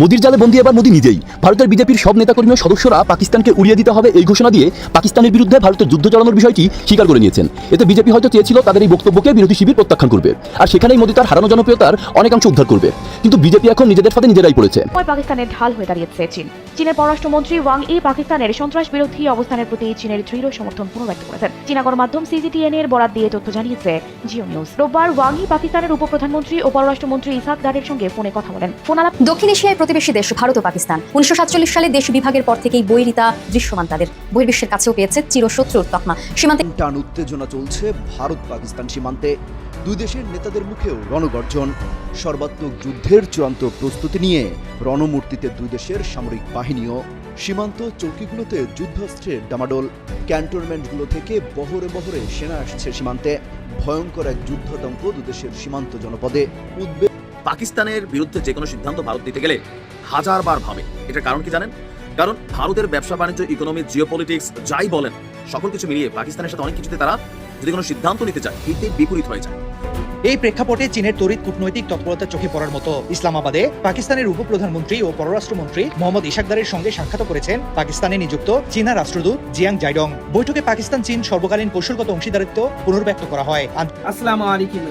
মোদির জালে বন্দী এবার মোদি নিজেই। ভারতের বিজেপির সব নেতাকর্মী ও সদস্যরা পাকিস্তানকে উড়িয়ে দিতে হবে এই ঘোষণা দিয়ে পাকিস্তানের বিরুদ্ধে ভারতের যুদ্ধ চালানোর বিষয়টি স্বীকার করে নিয়েছেন। এতে বিজেপি হয়তো চেয়েছিল তাদের এই বক্তব্যকে বিরোধী শিবির প্রত্যাখ্যান করবে। আর সেখানেই মোদি তার হারানো জনপ্রিয়তার অনেকাংশ উদ্ধার করবে। কিন্তু বিজেপি এখন নিজেদের ফাঁদে নিজেরাই পড়েছে। পাকিস্তানের ঢাল হয়ে দাঁড়িয়েছে চীন। চীনের পররাষ্ট্রমন্ত্রী ওয়াং ই পাকিস্তানের সন্ত্রাস বিরোধী অবস্থানের প্রতি চীনের দৃঢ় সমর্থন পুনর্ব্যক্ত করেছেন। চীনা গণমাধ্যম সিজিটিএন এর বরাত দিয়ে তথ্য জানিয়েছে জিও নিউজ। রোববার ওয়াং ই পাকিস্তানের উপপ্রধানমন্ত্রী ও পররাষ্ট্রমন্ত্রী ইসাক দারের সঙ্গে ফোনে কথা বলেন। ফোন আলাপ দক্ষিণ এশিয়ার প্রতিবেশী দেশ ভারত ও পাকিস্তান। উনিশশো সাতচল্লিশ সালে দেশ বিভাগের পর থেকেই বৈরিতা দৃশ্যমান তাদের। বহির্বিশ্বের কাছেও পেয়েছে চিরশত্রুর তকমা। সীমান্তে টান উত্তেজনা চলছে ভারত পাকিস্তান সীমান্তে। দুই দেশের নেতাদের মুখেও রণগর্জন। সর্বাত্মক যুদ্ধের চূড়ান্ত প্রস্তুতি নিয়ে রণমূর্তিতে দুই দেশের সামরিক বাহিনীও। সীমান্ত চৌকিগুলোতে যুদ্ধাস্ত্রের ডামাডোল। ক্যান্টনমেন্টগুলো থেকে বহরে বহরে সেনা আসছে সীমান্তে। ভয়ঙ্কর এক যুদ্ধাতঙ্ক দুদেশের সীমান্ত জনপদে। উদ্বেগ পাকিস্তানের বিরুদ্ধে যে কোনো সিদ্ধান্ত ভারত নিতে গেলে হাজারবার ভাবে। এটার কারণ কি জানেন? কারণ ভারতের ব্যবসা বাণিজ্য ইকোনমি জিওপলিটিক্স যাই বলেন সকল কিছু মিলিয়ে পাকিস্তানের সাথে অনেক কিছুতে তারা যদি কোনো সিদ্ধান্ত নিতে চায় এতে বিপরীত হয়ে যায়। এই প্রেক্ষাপটে চীনের তড়িৎ কূটনৈতিক তৎপরতা চোখে পড়ার মতো ইসলামাবাদে পাকিস্তানের উপপ্রধানমন্ত্রী ও পররাষ্ট্রমন্ত্রী মোহাম্মদ ইশাকদারের সঙ্গে সাক্ষাৎ করেছেন পাকিস্তানে নিযুক্ত চীনা রাষ্ট্রদূত জিয়াং জাইডং। বৈঠকে পাকিস্তান চীন সর্বকালীন কৌশলগত অংশীদারিত্ব পুনর্ব্যক্ত করা হয়। আসসালামু আলাইকুম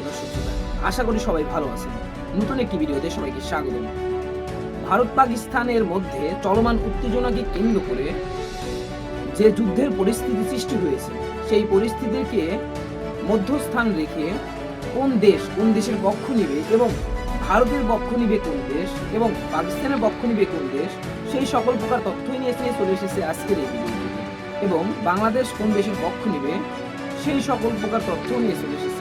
আশা করি সবাই ভালো আছেন। নতুন একটি ভিডিওতে সবাইকে স্বাগত ভারত পাকিস্তানের মধ্যে চলমান উত্তেজনাকে কেন্দ্র করে যে যুদ্ধের পরিস্থিতি সৃষ্টি হয়েছে, সেই পরিস্থিতিকে মধ্যস্থান রেখে কোন দেশ কোন দেশের পক্ষ নিবে এবং ভারতের পক্ষ নিবে কোন দেশ এবং পাকিস্তানের পক্ষ নিবে কোন দেশ, সেই সকল প্রকার তথ্যই নিয়ে চলে এসেছে আজকের এই ভিডিওতে। এবং বাংলাদেশ কোন দেশের পক্ষ নিবে, সেই সকল প্রকার তথ্য নিয়ে চলে এসেছে।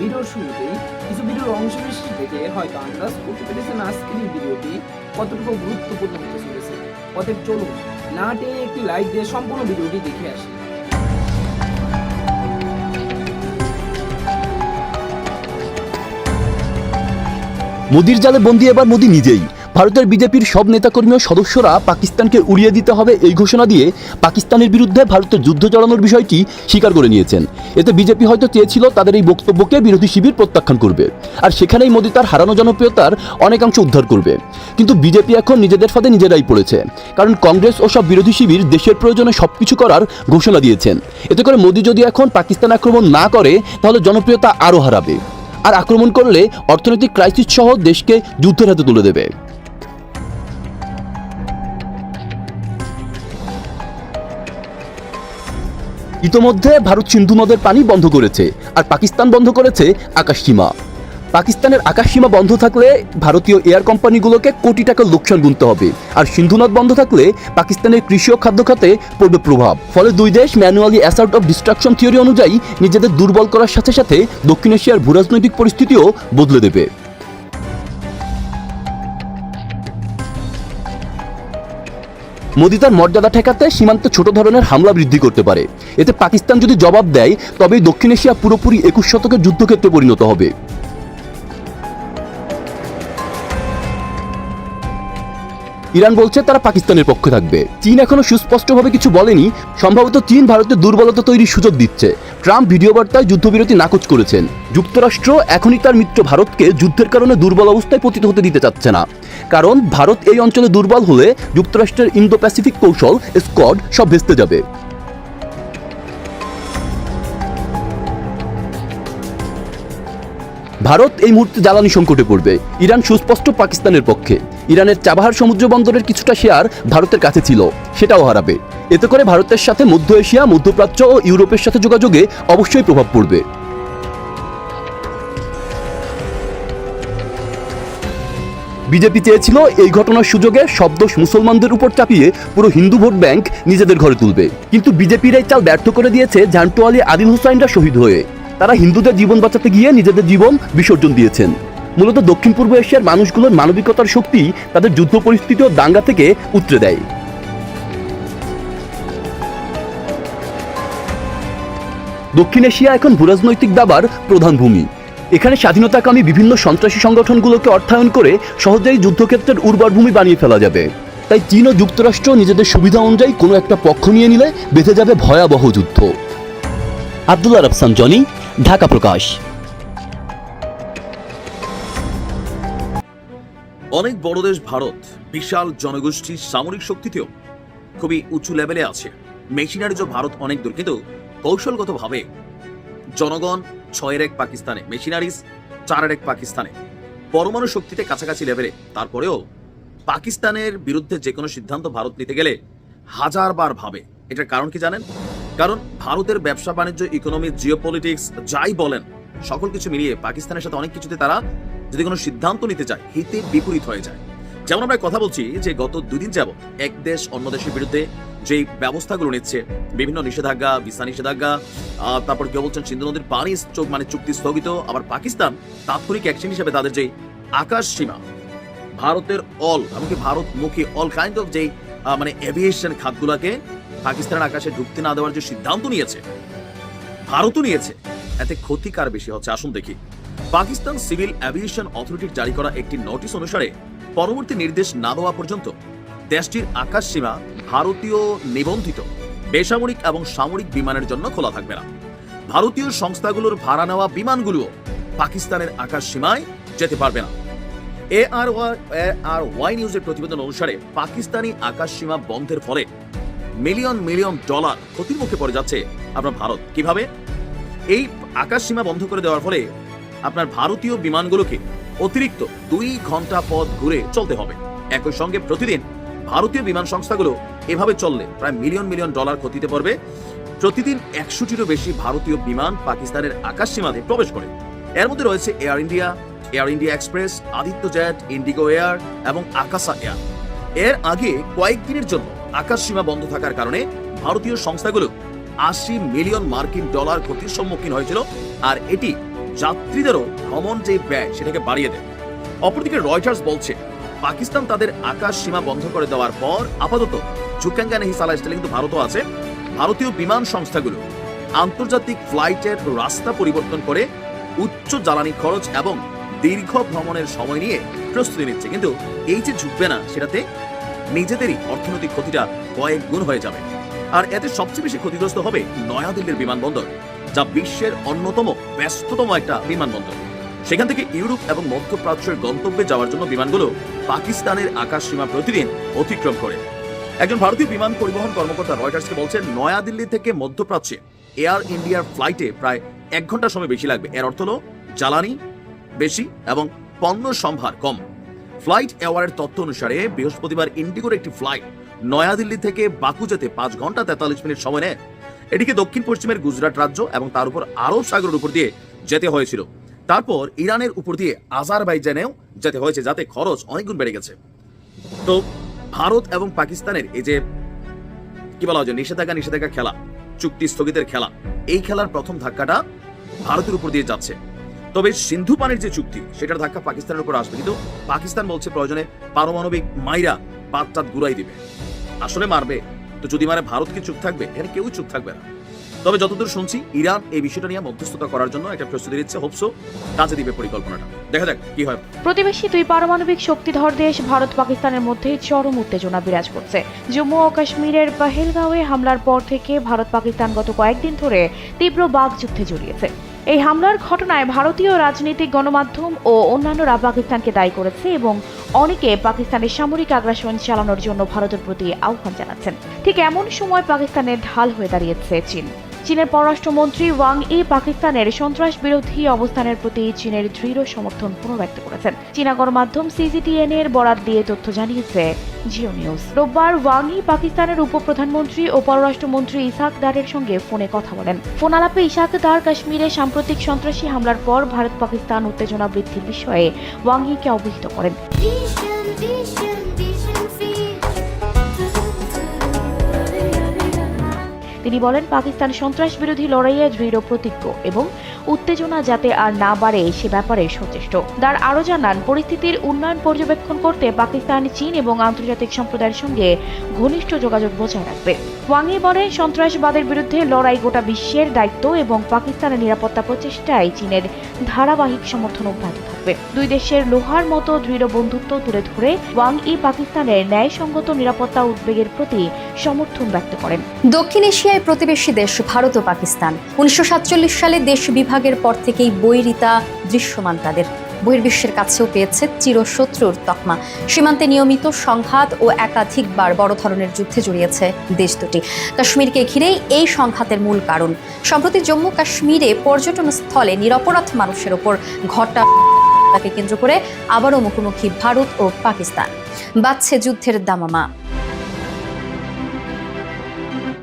ভিডিওর শুরুতেই কিছু ভিডিওর অংশ বিশেষ দেখে হয়তো আন্দাজ করতে পেরেছেন আজকের এই ভিডিওটি কতটুকু গুরুত্বপূর্ণ হতে চলেছে। অতএব চলুন, না টেনে একটি লাইক দিয়ে সম্পূর্ণ ভিডিওটি দেখে আসি। মোদির জালে বন্দী এবার মোদি নিজেই। ভারতের বিজেপির সব নেতাকর্মী ও সদস্যরা পাকিস্তানকে উড়িয়ে দিতে হবে এই ঘোষণা দিয়ে পাকিস্তানের বিরুদ্ধে ভারতের যুদ্ধ চালানোর বিষয়টি স্বীকার করে নিয়েছেন। এতে বিজেপি হয়তো চেয়েছিল তাদের এই বক্তব্যকে বিরোধী শিবির প্রত্যাখ্যান করবে। আর সেখানেই মোদি তার হারানো জনপ্রিয়তার অনেকাংশ উদ্ধার করবে। কিন্তু বিজেপি এখন নিজেদের ফাঁদে নিজেরাই পড়েছে। কারণ কংগ্রেস ও সব বিরোধী শিবির দেশের প্রয়োজনে সবকিছু করার ঘোষণা দিয়েছেন। এতে করে মোদী যদি এখন পাকিস্তান আক্রমণ না করে, তাহলে জনপ্রিয়তা আরও হারাবে। আর আক্রমণ করলে অর্থনৈতিক ক্রাইসিস সহ দেশকে যুদ্ধের হাতে তুলে দেবে। ইতোমধ্যে ভারত সিন্ধু নদের পানি বন্ধ করেছে আর পাকিস্তান বন্ধ করেছে আকাশসীমা। পাকিস্তানের আকাশসীমা বন্ধ থাকলে ভারতীয় এয়ার কোম্পানিগুলোকে কোটি টাকার লোকসান গুনতে হবে। আর সিন্ধু নদ বন্ধ থাকলে পাকিস্তানের কৃষি ও খাদ্য খাতে পড়বে প্রভাব। ফলে দুই দেশ manually assert of destruction theory অনুযায়ী নিজেদের দুর্বল করার সাথে সাথে দক্ষিণ এশিয়ার ভূরাজনৈতিক পরিস্থিতিও বদলে দেবে। মোদি তার মর্যাদা ঠেকাতে সীমান্তে ছোট ধরনের হামলা বৃদ্ধি করতে পারে। এতে পাকিস্তান যদি জবাব দেয় তবে দক্ষিণ এশিয়া পুরোপুরি একুশ শতকের যুদ্ধক্ষেত্রে পরিণত হবে। ইরান বলছে তারা পাকিস্তানের পক্ষে থাকবে। চীন এখনও সুস্পষ্টভাবে কিছু বলেনি। সম্ভবত চীন ভারতের দুর্বলতা তৈরির সুযোগ দিচ্ছে। ট্রাম্প ভিডিও বার্তায় যুদ্ধবিরতি নাকচ করেছেন। যুক্তরাষ্ট্র এখনই তার মিত্র ভারতকে যুদ্ধের কারণে দুর্বল অবস্থায় পতিত হতে দিতে চাচ্ছে না। কারণ ভারত এই অঞ্চলে দুর্বল হলে যুক্তরাষ্ট্রের ইন্দো প্যাসিফিক কৌশল স্কড সব ভেস্তে যাবে। ভারত এই মুহূর্তে জ্বালানি সংকটে পড়বে। ইরান সুস্পষ্ট পাকিস্তানের পক্ষে। ইরানের চাবাহার সমুদ্র বন্দরের কিছুটা শেয়ার ভারতের কাছে ছিল, সেটাও হারাবে। এতে করে ভারতের সাথে মধ্য এশিয়া, মধ্যপ্রাচ্য ও ইউরোপের সাথে যোগাযোগে অবশ্যই প্রভাব পড়বে। বিজেপি চেয়েছিল এই ঘটনার সুযোগে সব দোষ মুসলমানদের উপর চাপিয়ে পুরো হিন্দু ভোট ব্যাংক নিজেদের ঘরে তুলবে। কিন্তু বিজেপির এই চাল ব্যর্থ করে দিয়েছে ঝান্টু আদিল হুসাইনরা শহীদ হয়ে। তারা হিন্দুদের জীবন বাঁচাতে গিয়ে নিজেদের জীবন বিসর্জন দিয়েছেন। মূলত দক্ষিণ পূর্ব এশিয়ার মানুষগুলোর মানবিকতার শক্তি তাদের যুদ্ধ পরিস্থিতি ও দাঙ্গা থেকে উতরে দেয়। দক্ষিণ এশিয়া এখন ভূরাজনৈতিক দাবার প্রধান ভূমি। এখানে স্বাধীনতাকামী বিভিন্ন সন্ত্রাসী সংগঠনগুলোকে অর্থায়ন করে সহজেই যুদ্ধক্ষেত্রের উর্বর ভূমি বানিয়ে ফেলা যাবে। তাই চীন ও যুক্তরাষ্ট্র নিজেদের সুবিধা অনুযায়ী কোনো একটা পক্ষ নিয়ে নিলে বেঁধে যাবে ভয়াবহ যুদ্ধ। আব্দুল্লাহ রফসান, জনি ঢাকা প্রকাশ। অনেক বড় দেশ ভারত, বিশাল জনগোষ্ঠী সামরিক শক্তিতেও খুবই উঁচু লেভেলে আছে। মেশিনারিজও ভারত অনেক দূর, কিন্তু কৌশলগতভাবে জনগণ ছয়ের এক পাকিস্তানে, মেশিনারিজ চারের এক পাকিস্তানে। পরমাণু শক্তিতে কাছাকাছি লেভেলে, তারপরেও পাকিস্তানের বিরুদ্ধে যে কোনো সিদ্ধান্ত ভারত নিতে গেলে হাজার বার ভাবে। এটার কারণ কি জানেন? কারণ ভারতের ব্যবসা বাণিজ্য ইকোনমি জিওপলিটিক্স যাই বলেন, সকল কিছু মিলিয়ে পাকিস্তানের সাথে অনেক কিছুতে তারা যদি কোনো সিদ্ধান্ত নিতে চায়, হিতে বিপরীত হয়ে যায়। যেমন আমরা কথা বলছি যে গত দুদিন যাবত এক দেশ অন্য দেশের বিরুদ্ধে যে ব্যবস্থাগুলো নিচ্ছে, বিভিন্ন নিষেধাজ্ঞা, ভিসা নিষেধাজ্ঞা তারপর কেউ বলছেন সিন্ধু নদীর পানি মানে চুক্তি স্থগিত, আবার পাকিস্তান তাৎক্ষণিক অ্যাকশন হিসেবে তাদের যে আকাশ সীমা, ভারতের অল, এমনকি ভারতমুখী অল কাইন্ড অফ যেই মানে এভিয়েশন খাতগুলোকে পাকিস্তানের আকাশে ঢুকতে না দেওয়ার যে সিদ্ধান্ত নিয়েছে, ভারতও নিয়েছে, এতে ক্ষতি কার বেশি হচ্ছে। আসুন দেখি। পাকিস্তান সিভিল অ্যাভিয়েশন অথরিটির জারি করা একটি নোটিশ অনুসারে পরবর্তী নির্দেশ না দেওয়া পর্যন্ত দেশটির আকাশ সীমা ভারতীয় নিবন্ধিত, বেসামরিক এবং সামরিক বিমানের জন্য খোলা থাকবে না। ভারতীয় সংস্থাগুলোর ভাড়া নেওয়া বিমানগুলো পাকিস্তানের আকাশ সীমায় যেতে পারবে না। এ আর আর ওয়াই নিউজের প্রতিবেদন অনুসারে পাকিস্তানি আকাশ সীমা বন্ধের ফলে মিলিয়ন মিলিয়ন ডলার ক্ষতির মুখে পড়ে যাচ্ছে আপনার ভারত। কীভাবে? এই আকাশ সীমা বন্ধ করে দেওয়ার ফলে আপনার ভারতীয় বিমানগুলোকে অতিরিক্ত দুই ঘণ্টা পথ ঘুরে চলতে হবে। একই সঙ্গে প্রতিদিন ভারতীয় বিমান সংস্থাগুলো এভাবে চললে প্রায় মিলিয়ন মিলিয়ন ডলার ক্ষতিতে পড়বে। প্রতিদিন একশোটিরও বেশি ভারতীয় বিমান পাকিস্তানের আকাশ সীমাতে প্রবেশ করে। এর মধ্যে রয়েছে air India air India express, Aditya Jet, Indigo air এবং আকাশা এয়ার। এর আগে কয়েকদিনের জন্য আকাশ সীমা বন্ধ থাকার কারণে ভারতীয় সংস্থাগুলো আশি মিলিয়ন মার্কিন ডলার ক্ষতির সম্মুখীন হয়েছিল, আর এটি যাত্রীদেরও ভ্রমণ যে ব্যয়, সেটাকে বাড়িয়ে দেয়। অপরদিকে রয়টার্স বলছে, পাকিস্তান তাদের আকাশ সীমা বন্ধ করে দেওয়ার পর আপাতত ঝুকাঙ্গা নেহি সালা স্টাইলে কিন্তু ভারতও আছে। ভারতীয় বিমান সংস্থাগুলো আন্তর্জাতিক ফ্লাইটের রাস্তা পরিবর্তন করে উচ্চ জ্বালানি খরচ এবং দীর্ঘ ভ্রমণের সময় নিয়ে প্রস্তুতি নিচ্ছে। কিন্তু এই যে ঝুঁকবে না, সেটাতে নিজেদেরই অর্থনৈতিক ক্ষতিটা কয়েক গুণ হয়ে যাবে। আর এতে সবচেয়ে বেশি ক্ষতিগ্রস্ত হবে নয়াদিল্লির বিমানবন্দর, যা বিশ্বের অন্যতম ব্যস্ততম একটা বিমানবন্দর। সেখান থেকে ইউরোপ এবং মধ্যপ্রাচ্যের গন্তব্যে যাওয়ার জন্য বিমানগুলো পাকিস্তানের আকাশ সীমা প্রতিদিন অতিক্রম করে। একজন ভারতীয় বিমান পরিবহন কর্মকর্তা রয়টার্সকে বলছেন, নয়াদিল্লি থেকে মধ্যপ্রাচ্যে এয়ার ইন্ডিয়ার ফ্লাইটে প্রায় এক ঘণ্টা সময় বেশি লাগবে। এর অর্থ হলো জ্বালানি বেশি এবং পণ্য সম্ভার কম। ফ্লাইট এওয়ারের তথ্য অনুসারে বৃহস্পতিবার ইন্ডিগোর একটি ফ্লাইট নয়াদিল্লি থেকে বাকু যেতে পাঁচ ঘণ্টা তেতাল্লিশ মিনিট সময় নেয়। এটিকে দক্ষিণ পশ্চিমের গুজরাট রাজ্য এবং তার উপর আরব সাগরের উপর দিয়ে যেতে হয়েছিল। তারপর ইরানের উপর দিয়ে আজারবাইজানেও যেতে হয়েছে, যাতে খরচ অনেকগুণ বেড়ে গেছে। তো ভারত এবং পাকিস্তানের এই যে, কি বলা হয় নিষেধাজ্ঞা নিষেধাজ্ঞা খেলা, চুক্তি স্থগিতের খেলা, এই খেলার প্রথম ধাক্কাটা ভারতের উপর দিয়ে যাচ্ছে। তবে সিন্ধু পানির যে চুক্তি, সেটার ধাক্কা পাকিস্তানের উপর আসবে। কিন্তু পাকিস্তান বলছে প্রয়োজনে পারমাণবিক মাইরা পাত টাত গুড়াই দিবে। আসলে মারবে। তো যদি মারে, ভারত কি চুপ থাকবে? এখানে কেউ চুপ থাকবে না। তবে যতদূর শুনছি, ইরান এই বিষয়টা নিয়ে মধ্যস্থতা করার জন্য একটা প্রস্তুতি নিচ্ছে। হোপসো কাজে দিবে পরিকল্পনাটা। দেখা যাক কি হয়। প্রতিবেশী দুই পারমাণবিক শক্তিধর দেশ, ভারত পাকিস্তানের মধ্যে চরম উত্তেজনা বিরাজ করছে। জম্মু ও কাশ্মীরের পাহেলগাঁওয়ে হামলার পর থেকে ভারত পাকিস্তান গত কয়েকদিন ধরে তীব্র বাগযুদ্ধে জড়িয়েছে। এই হামলার ঘটনায় ভারতীয় রাজনৈতিক গণমাধ্যম ও অন্যান্যরা পাকিস্তানকে দায়ী করেছে এবং অনেকে পাকিস্তানের সামরিক আগ্রাসন চালানোর জন্য ভারতের প্রতি আহ্বান জানাচ্ছেন। ঠিক এমন সময় পাকিস্তানের ঢাল হয়ে দাঁড়িয়েছে চীন। চীনের পররাষ্ট্রমন্ত্রী ওয়াং ই পাকিস্তানের সন্ত্রাস বিরোধী অবস্থানের প্রতি চীনের দৃঢ় সমর্থন পুনর্ব্যক্ত করেছেন। চীনা গণমাধ্যম সিজিটিএন এর বরাত দিয়ে তথ্য জানিয়েছে, জিও নিউজ। রোববার ওয়াং ই পাকিস্তানের উপপ্রধানমন্ত্রী ও পররাষ্ট্রমন্ত্রী ইসাক দারের সঙ্গে ফোনে কথা বলেন। ফোন আলাপে ইসাক দার কাশ্মীরে সাম্প্রতিক সন্ত্রাসী হামলার পর ভারত পাকিস্তান উত্তেজনা বৃদ্ধির বিষয়ে ওয়াং ইকে অবহিত করেন। তিনি বলেন, পাকিস্তান সন্ত্রাস বিরোধী লড়াইয়ে দৃঢ় প্রতিজ্ঞ এবং উত্তেজনা যাতে আর না বাড়ে সে ব্যাপারে সচেষ্ট। দার আরও জানান, পরিস্থিতির উন্নয়ন পর্যবেক্ষণ করতে পাকিস্তান, চীন এবং আন্তর্জাতিক সম্প্রদায়ের সঙ্গে ঘনিষ্ঠ যোগাযোগ বজায় রাখবে। ওয়াংই বলেন সন্ত্রাসবাদের বিরুদ্ধে লড়াই গোটা বিশ্বের দায়িত্ব এবং পাকিস্তানের নিরাপত্তা প্রচেষ্টায় চীনের ধারাবাহিক সমর্থন অব্যাহত থাকবে। দুই দেশের লোহার মতো দৃঢ় বন্ধুত্ব তুলে ধরে ওয়াং ই পাকিস্তানের ন্যায়সঙ্গত নিরাপত্তা উদ্বেগের প্রতি সমর্থন ব্যক্ত করেন। দক্ষিণ এশিয়ায় প্রতিবেশী দেশ ভারত ও পাকিস্তান। উনিশশো সাতচল্লিশ সালে দেশ বিভাগের পর থেকেই বৈরিতা দৃশ্যমান তাদের। বহির্বিশ্বের কাছেও পেয়েছে চিরশত্রুর তকমা। সীমান্তে নিয়মিত সংঘাত ও একাধিকবার বড় ধরনের যুদ্ধে জড়িয়েছে দেশ দুটি। কাশ্মীরকে ঘিরেই এই সংঘাতের মূল কারণ। সম্প্রতি জম্মু কাশ্মীরে পর্যটন স্থলে নিরপরাধ মানুষের ওপর ঘটা তাকে কেন্দ্র করে আবারও মুখোমুখি ভারত ও পাকিস্তান। বাড়ছে যুদ্ধের দামামা।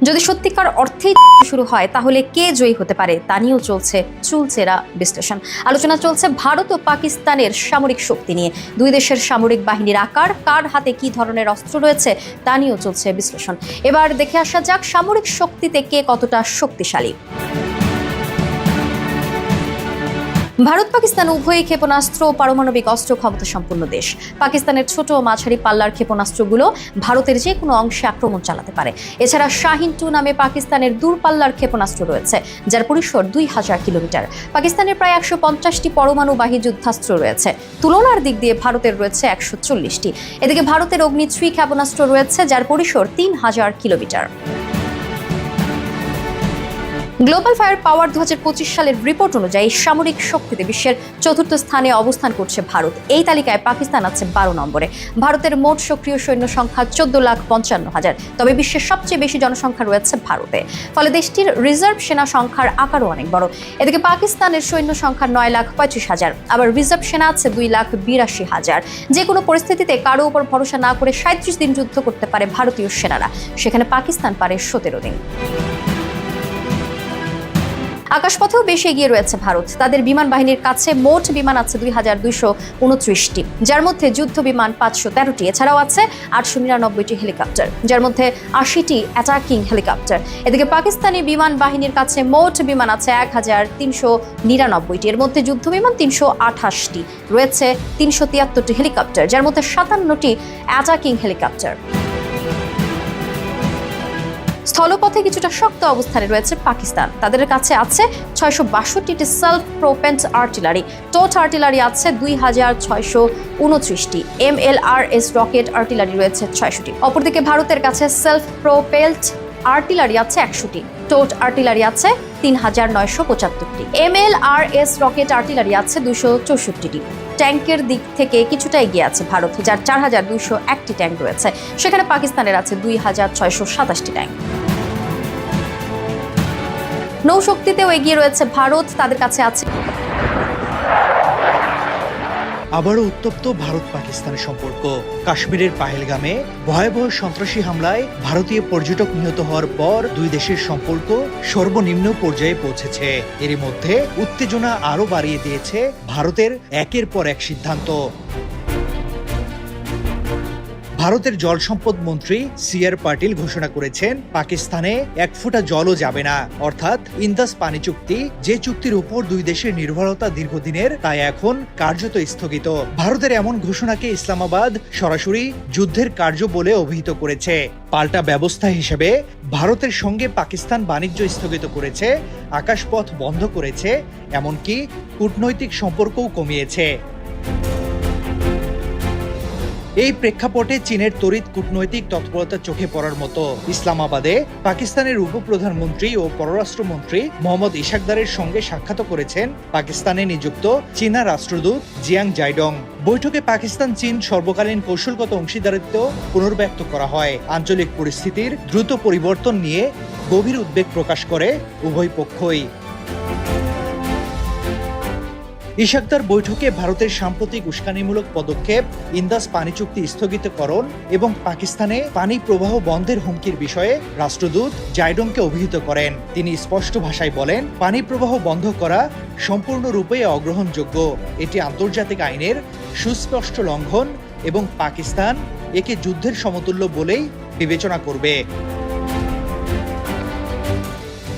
যদি সত্যিকার অর্থেই শুরু হয়, তাহলে কে জয়ী হতে পারে? তা নিয়েও চলছে চুলচেরা বিশ্লেষণ। আলোচনা চলছে ভারত ও পাকিস্তানের সামরিক শক্তি নিয়ে। দুই দেশের সামরিক বাহিনীর আকার, কার হাতে কি ধরনের অস্ত্র রয়েছে, তা নিয়েও চলছে বিশ্লেষণ। এবার দেখে আসা যাক সামরিক শক্তিতে কে কতটা শক্তিশালী। ভারত, পাকিস্তান উভয়ই ক্ষেপণাস্ত্র ও পারমাণবিক অস্ত্র ক্ষমতা সম্পন্ন দেশ। পাকিস্তানের ছোট ও মাঝারি পাল্লার ক্ষেপণাস্ত্রগুলো ভারতের যে কোনো অংশে আক্রমণ চালাতে পারে। এছাড়া শাহিন টু নামে পাকিস্তানের দূরপাল্লার ক্ষেপণাস্ত্র রয়েছে, যার পরিসর দুই হাজার কিলোমিটার। পাকিস্তানের প্রায় একশো পঞ্চাশটি পরমাণুবাহী যুদ্ধাস্ত্র রয়েছে। তুলনার দিক দিয়ে ভারতের রয়েছে একশো চল্লিশটি। এদিকে ভারতের অগ্নি থ্রি ক্ষেপণাস্ত্র রয়েছে, যার পরিসর তিন হাজার কিলোমিটার। গ্লোবাল ফায়ার পাওয়ার দু হাজার পঁচিশ সালের রিপোর্ট অনুযায়ী সামরিক শক্তিতে বিশ্বের চতুর্থ স্থানে অবস্থান করছে ভারত। এই তালিকায় পাকিস্তান আছে বারো নম্বরে। ভারতের মোট সক্রিয় সৈন্য সংখ্যা চোদ্দ লাখ পঞ্চান্ন হাজার। তবে বিশ্বের সবচেয়ে বেশি জনসংখ্যা রয়েছে ভারতে। ফলে দেশটির রিজার্ভ সেনা সংখ্যার আকারও অনেক বড়। এদিকে পাকিস্তানের সৈন্য সংখ্যা নয় লাখ পঁয়ত্রিশ হাজার। আবার রিজার্ভ সেনা আছে দুই লাখ বিরাশি হাজার। যে কোনো পরিস্থিতিতে কারও উপর ভরসা না করে সাঁত্রিশ দিন যুদ্ধ করতে পারে ভারতীয় সেনারা। সেখানে পাকিস্তান পারে সতেরো দিন। আকাশপথেও বেশি এগিয়ে রয়েছে ভারত। তাদের বিমান বাহিনীর কাছে মোট বিমান আছে দুই হাজার দুইশো উনত্রিশটি। যার মধ্যে যুদ্ধ বিমান পাঁচশো তেরোটি, এছাড়াও আছে আটশো নিরানব্বইটি হেলিকপ্টার, যার মধ্যে আশিটি অ্যাটাকিং হেলিকপ্টার এদিকে পাকিস্তানি বিমান বাহিনীর কাছে মোট বিমান আছে এক হাজার তিনশো নিরানব্বইটি। এর মধ্যে যুদ্ধ বিমান তিনশো আঠাশটি, রয়েছে তিনশো তিয়াত্তরটি হেলিকপ্টার, যার মধ্যে সাতান্নটি অ্যাটাকিং হেলিকপ্টার স্থলপথে কিছুটা শক্ত অবস্থানে রয়েছে পাকিস্তান। তাদের কাছে আছে ছয়শো বাষট্টিটি self propelled artillery towed artillery আছে দুই হাজার ছয়শো উনত্রিশটি। M L R S rocket artillery রয়েছে ছয়শটি। অপরদিকে ভারতের কাছে সেলফ প্রোপেলড আর্টিলারি আছে একশোটি। টোট আর্টিলারি আছে তিন হাজার নয়শো পঁচাত্তরটি। M L R S rocket artillery আছে দুশো চৌষট্টিটি। ট্যাঙ্কের দিক থেকে কিছুটা এগিয়ে আছে ভারত, যার চার হাজার দুশো একটি ট্যাঙ্ক রয়েছে। সেখানে পাকিস্তানের আছে দুই হাজার ছয়শো সাতাশটি ট্যাঙ্ক নৌশক্তিতেও এগিয়ে রয়েছে ভারত, তাদের কাছে আছে। আবারও উত্তপ্ত ভারত পাকিস্তানের সম্পর্ক। কাশ্মীরের পাহেলগামে ভয়াবহ সন্ত্রাসী হামলায় ভারতীয় পর্যটক নিহত হওয়ার পর দুই দেশের সম্পর্ক সর্বনিম্ন পর্যায়ে পৌঁছেছে। এরই মধ্যে উত্তেজনা আরও বাড়িয়ে দিয়েছে ভারতের একের পর এক সিদ্ধান্ত। ভারতের জল সম্পদ মন্ত্রী সি আর পাটিল ঘোষণা করেছেন, পাকিস্তানে এক ফোঁটা জলও যাবে না। অর্থাৎ ইন্দাস পানি চুক্তি, যে চুক্তির উপর দুই দেশের নির্ভরতা দীর্ঘদিনের তা এখন কার্যত স্থগিত। ভারতের এমন ঘোষণাকে ইসলামাবাদ সরাসরি যুদ্ধের কার্য বলে অভিহিত করেছে। পাল্টা ব্যবস্থা হিসেবে ভারতের সঙ্গে পাকিস্তান বাণিজ্য স্থগিত করেছে, আকাশপথ বন্ধ করেছে, এমনকি কূটনৈতিক সম্পর্কও কমিয়েছে। এই প্রেক্ষাপটে চীনের তড়িৎ কূটনৈতিক তৎপরতা চোখে পড়ার মতো ইসলামাবাদে পাকিস্তানের উপপ্রধানমন্ত্রী ও পররাষ্ট্রমন্ত্রী মোহাম্মদ ইশাকদারের সঙ্গে সাক্ষাৎ করেছেন পাকিস্তানে নিযুক্ত চীনা রাষ্ট্রদূত জিয়াং জাইডং। বৈঠকে পাকিস্তান চীন সর্বকালীন কৌশলগত অংশীদারিত্ব পুনর্ব্যক্ত করা হয়। আঞ্চলিক পরিস্থিতির দ্রুত পরিবর্তন নিয়ে গভীর উদ্বেগ প্রকাশ করে উভয় পক্ষই। ইশাকদার বৈঠকে ভারতের সাম্প্রতিক উস্কানিমূলক পদক্ষেপ, ইন্দাস পানি চুক্তি স্থগিতকরণ এবং পাকিস্তানে পানি প্রবাহ বন্ধের হুমকির বিষয়ে রাষ্ট্রদূত জাইডংকে অভিহিত করেন। তিনি স্পষ্ট ভাষায় বলেন, পানি প্রবাহ বন্ধ করা সম্পূর্ণরূপে অগ্রহণযোগ্য। এটি আন্তর্জাতিক আইনের সুস্পষ্ট লঙ্ঘন এবং পাকিস্তান একে যুদ্ধের সমতুল্য বলেই বিবেচনা করবে।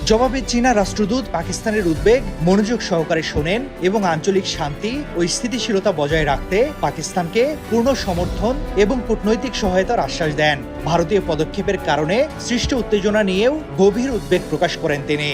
জবাবে চীনা রাষ্ট্রদূত পাকিস্তানের উদ্বেগ, মনোযোগ সহকারে শোনেন এবং আঞ্চলিক শান্তি ও স্থিতিশীলতা বজায় রাখতে পাকিস্তানকে পূর্ণ সমর্থন এবং কূটনৈতিক সহায়তার আশ্বাস দেন। ভারতীয় পদক্ষেপের কারণে সৃষ্ট উত্তেজনা নিয়েও গভীর উদ্বেগ প্রকাশ করেন তিনি।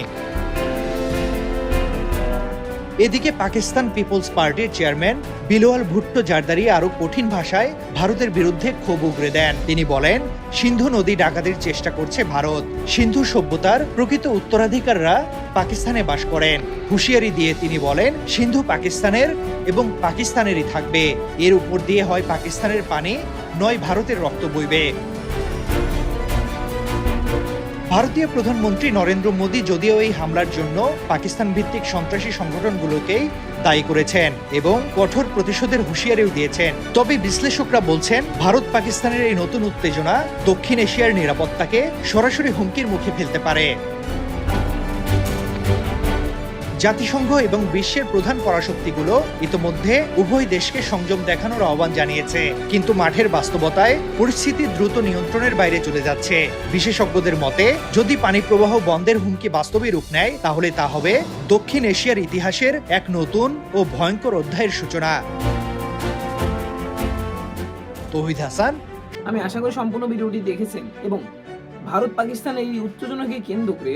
এদিকে পাকিস্তান পিপলস পার্টির চেয়ারম্যান বিলোয়াল ভুট্টো জারদারি আরও কঠিন ভাষায় ভারতের বিরুদ্ধে ক্ষোভ উগরে দেন। তিনি বলেন সিন্ধু নদী ডাকাতির চেষ্টা করছে ভারত। সিন্ধু সভ্যতার প্রকৃত উত্তরাধিকাররা পাকিস্তানে বাস করেন। হুঁশিয়ারি দিয়ে তিনি বলেন, সিন্ধু পাকিস্তানের এবং পাকিস্তানেরই থাকবে। এর উপর দিয়ে হয় পাকিস্তানের পানি, নয় ভারতের রক্ত বইবে। ভারতীয় প্রধানমন্ত্রী নরেন্দ্র মোদী যদিও এই হামলার জন্য পাকিস্তান ভিত্তিক সন্ত্রাসী সংগঠনগুলোকেই দায়ী করেছেন এবং কঠোর প্রতিশোধের হুঁশিয়ারিও দিয়েছেন। তবে বিশ্লেষকরা বলছেন, ভারত পাকিস্তানের এই নতুন উত্তেজনা দক্ষিণ এশিয়ার নিরাপত্তাকে সরাসরি হুমকির মুখে ফেলতে পারে। জাতিসংঘ এবং বিশ্বের প্রধান পরাশক্তিগুলো ইতোমধ্যে উভয় দেশকে সংযম দেখানোর আহ্বান জানিয়েছে। কিন্তু মাঠের বাস্তবতায় পরিস্থিতি দ্রুত নিয়ন্ত্রণের বাইরে চলে যাচ্ছে। বিশেষজ্ঞদের মতে, যদি পানি প্রবাহ বন্ধের হুমকি বাস্তবে রূপ নেয়, তাহলে তা হবে দক্ষিণ এশিয়ার ইতিহাসের এক নতুন ও ভয়ঙ্কর অধ্যায়ের সূচনা। তৌহিদ হাসান। আমি আশা করি সম্পূর্ণ ভিডিওটি দেখেছেন এবং ভারত পাকিস্তানের এই উত্তেজনাকে কেন্দ্র করে